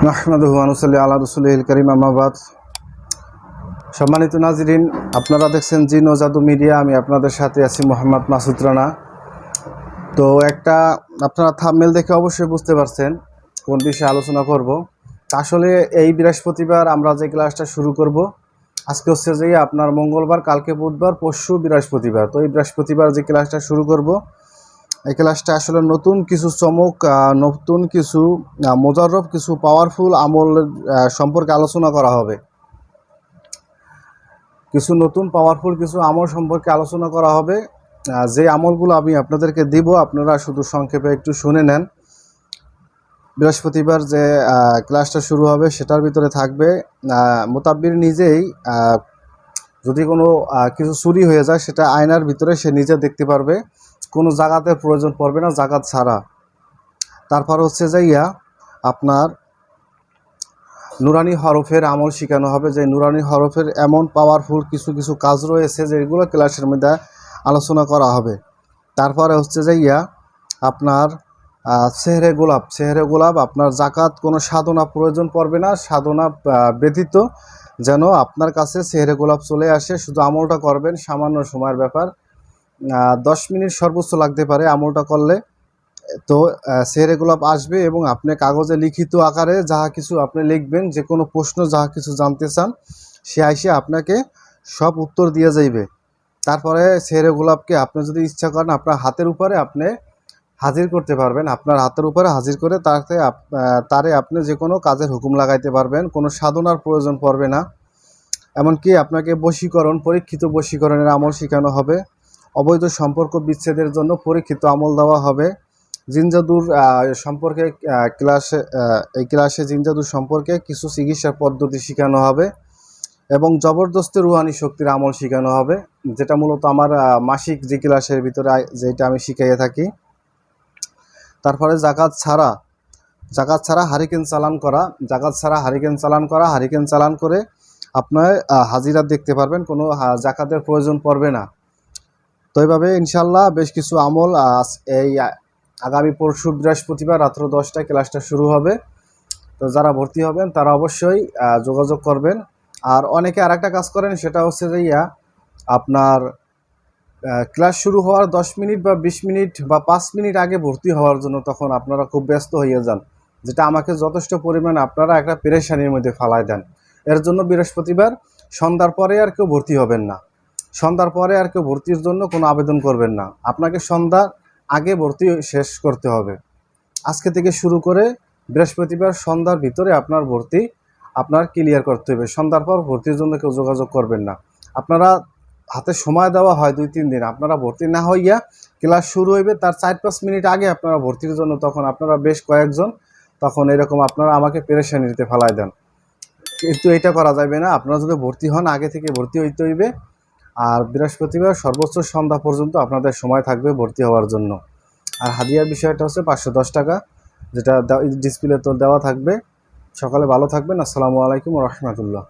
আল্লাহ আমাবাদ সম্মানিত নাজরিন, আপনারা দেখছেন জি নজাদু মিডিয়া, আমি আপনাদের সাথে আছি মোহাম্মদ মাসুদ রানা। তো একটা আপনারা থামমেল দেখে অবশ্যই বুঝতে পারছেন কোন বিষয়ে আলোচনা করব। আসলে এই বৃহস্পতিবার আমরা যে ক্লাসটা শুরু করব, আজকে হচ্ছে যে আপনার মঙ্গলবার, কালকে বুধবার, পরশু বৃহস্পতিবার। তো এই বৃহস্পতিবার যে ক্লাসটা শুরু করব এই ক্লাসটা আসলে নতুন কিছু চমক নতুন কিছু আহ, মোজাররফ কিছু পাওয়ারফুল আমলের আহ, সম্পর্কে আলোচনা করা হবে। কিছু নতুন পাওয়ারফুল কিছু আমল সম্পর্কে আলোচনা করা হবে। যে আমলগুলো আমি আপনাদেরকে দিব আপনারা শুধু সংক্ষেপে একটু শুনে নেন। বৃহস্পতিবার যে ক্লাসটা শুরু হবে সেটার ভিতরে থাকবে মোতাব্বির নিজেই যদি কোনো কিছু চুরি হয়ে যায় সেটা আয়নার ভিতরে সে নিজে দেখতে পারবে। কোনো জাগাতের প্রয়োজন পড়বে না, জাগাত ছাড়া। তারপর হচ্ছে যে ইয়া, আপনার নুরানি হরফের আমল শেখানো হবে, যে নুরানি হরফের এমন পাওয়ারফুল কিছু কিছু কাজ রয়েছে যেগুলো ক্লাসের মধ্যে আলোচনা করা হবে। তারপরে হচ্ছে যে ইয়া, আপনার সেহরে গোলাপ সেহরে গোলাপ, আপনার জাকাত কোনো সাধনা প্রয়োজন পড়বে না, সাধনা ব্যতীত যেন আপনার কাছে সেহরে গোলাপ চলে আসে, শুধু আমলটা করবেন, সামান্য সময়ের ব্যাপার। দশ মিনিট সর্বোচ্চ লাগতে পারে আমলটা করলে। তো আহ, সেহরে গোলাপ আসবে এবং আপনি কাগজে লিখিত আকারে যাহা কিছু আপনি লিখবেন যে কোনো প্রশ্ন যাহা কিছু জানতে চান সে আইসে আপনাকে সব উত্তর দিয়ে যাইবে। তারপরে সেহরে গোলাপকে আপনি যদি ইচ্ছা করেন আপনার হাতের উপরে আপনি হাজির করতে পারবেন। আপনার হাতের উপরে হাজির করে তাতে তারে আপনি যে কোনো কাজের হুকুম লাগাইতে পারবেন কোনো সাধনার প্রয়োজন পড়বে না। এমনকি আপনাকে বশীকরণ পরীক্ষিত বশীকরণের আমল শেখানো হবে। অবৈধ সম্পর্ক বিচ্ছেদের জন্য পরীক্ষিত আমল দেওয়া হবে। জিনজাদুর সম্পর্কে ক্লাসে এই ক্লাসে জিনজাদুর সম্পর্কে কিছু চিকিৎসার পদ্ধতি শেখানো হবে এবং জবরদস্তি রুহানি শক্তির আমল শেখানো হবে, যেটা মূলত আমার মাসিক যে ক্লাসের ভিতরে যেটা আমি শিখাইয়ে থাকি। তারপরে জাকাত ছাড়া জাকাত ছাড়া হারিকেন চালান করা, জাকাত ছাড়া হারিকেন চালান করা, হারিকেন চালান করে আপনার হাজিরা দেখতে পারবেন, কোনো জাকাতের প্রয়োজন পড়বে না। তো এইভাবে ইনশাল্লাহ বেশ কিছু আমল এই আগামী পরশু বৃহস্পতিবার রাত্র দশটায় ক্লাসটা শুরু হবে। তো যারা ভর্তি হবেন, তারা অবশ্যই যোগাযোগ করবেন। আর অনেকে আর কাজ করেন, সেটা হচ্ছে যে, ইয়া, আপনার ক্লাস শুরু হওয়ার দশ মিনিট বা বিশ মিনিট বা পাঁচ মিনিট আগে ভর্তি হওয়ার জন্য তখন আপনারা খুব ব্যস্ত হয়ে যান, যেটা আমাকে যথেষ্ট পরিমাণে আপনারা একটা পেরেশানির মধ্যে ফালায় দেন। এর জন্য বৃহস্পতিবার সন্ধ্যার পরে আর কেউ ভর্তি হবেন না। সন্ধ্যার পরে আর কেউ ভর্তির জন্য কোনো আবেদন করবেন না। আপনাকে সন্ধ্যার আগে ভর্তি শেষ করতে হবে। আজকে থেকে শুরু করে বৃহস্পতিবার সন্ধ্যার ভিতরে আপনার ভর্তি আপনার ক্লিয়ার করতে হবে। সন্ধ্যার পর ভর্তির জন্য কেউ যোগাযোগ করবেন না। আপনারা হাতে সময় দেওয়া হয় দুই, তিন দিন। আপনারা ভর্তি না হইয়া ক্লাস শুরু হইবে তার চার, পাঁচ মিনিট আগে আপনারা ভর্তির জন্য তখন আপনারা বেশ কয়েকজন তখন এরকম আপনারা আমাকে পেরেশানিতে ফেলায় দেন। কিন্তু এটা করা যাবে না। আপনারা যদি ভর্তি হন, আগে থেকে ভর্তি হইতে হইবে। আর বৃহস্পতিবার সর্বোচ্চ সন্ধ্যা পর্যন্ত আপনাদের সময় থাকবে ভর্তি হওয়ার জন্য। আর হাদিয়ার বিষয়টা হচ্ছে পাঁচশো দশ টাকা, যেটা ডিসপ্লে তো দেওয়া থাকবে। সকালে ভালো থাকবেন। আসসালামু আলাইকুম রহমতুল্লাহ।